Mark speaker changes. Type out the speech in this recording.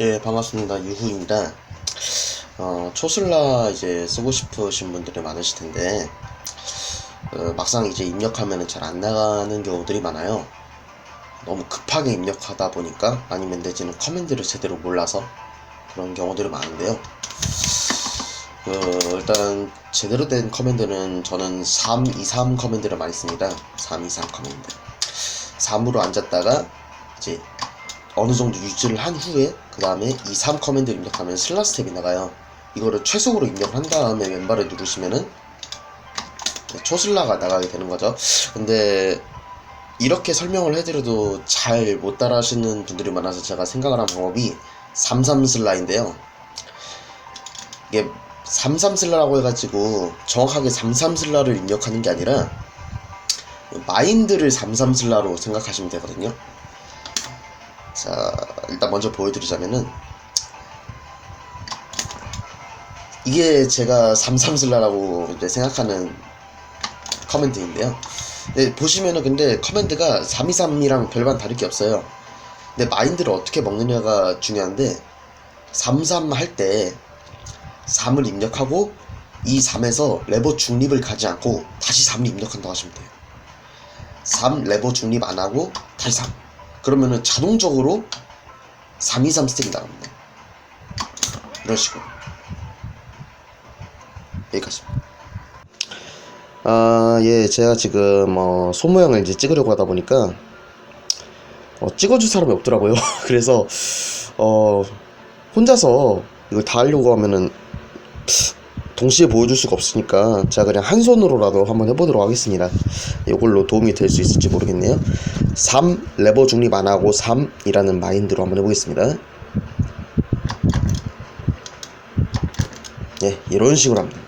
Speaker 1: 예, 반갑습니다. 유후입니다. 어, 초슬라 이제 쓰고 싶으신 분들이 많으실 텐데, 어, 막상 이제 입력하면 잘 안 나가는 경우들이 많아요. 너무 급하게 입력하다 보니까, 아니면 내지는 커맨드를 제대로 몰라서 그런 경우들이 많은데요. 어, 일단, 제대로 된 커맨드는 저는 3, 2, 3 커맨드를 많이 씁니다. 3, 2, 3 커맨드. 3으로 앉았다가, 이제 어느 정도 유지를 한 후에 그 다음에 이 3 커맨드 입력하면 슬라 스텝이 나가요. 이거를 최속으로 입력한 다음에 왼발을 누르시면은 초슬라가 나가게 되는 거죠. 근데 이렇게 설명을 해드려도 잘 못 따라 하시는 분들이 많아서 제가 생각을 한 방법이 33 슬라인데요. 이게 33 슬라라고 해가지고 정확하게 33 슬라를 입력하는 게 아니라 마인드를 33 슬라로 생각하시면 되거든요. 자, 일단 먼저 보여드리자면은 이게 제가 삼삼슬라라고 이제 생각하는 커맨드인데요. 네, 보시면은 근데 커맨드가 323이랑 별반 다를 게 없어요. 근데 마인드를 어떻게 먹느냐가 중요한데 33 할 때 3을 입력하고 이 3에서 레버 중립을 가지 않고 다시 3을 입력한다고 하시면 돼요. 3 레버 중립 안 하고 다시 3 그러면은 자동적으로 323 스택이 나갑니다. 이런 식으로. 여기까지입니다. 아, 예, 제가 지금, 어, 손모양을 이제 찍으려고 하다 보니까, 어, 찍어줄 사람이 없더라고요. 그래서, 어, 혼자서 이걸 다 하려고 하면은, 동시에 보여줄 수가 없으니까, 제가 그냥 한 손으로라도 한번 해보도록 하겠습니다. 이걸로 도움이 될 수 있을지 모르겠네요. 3, 레버 중립 안 하고 3이라는 마인드로 한번 해보겠습니다. 예, 이런 식으로 합니다.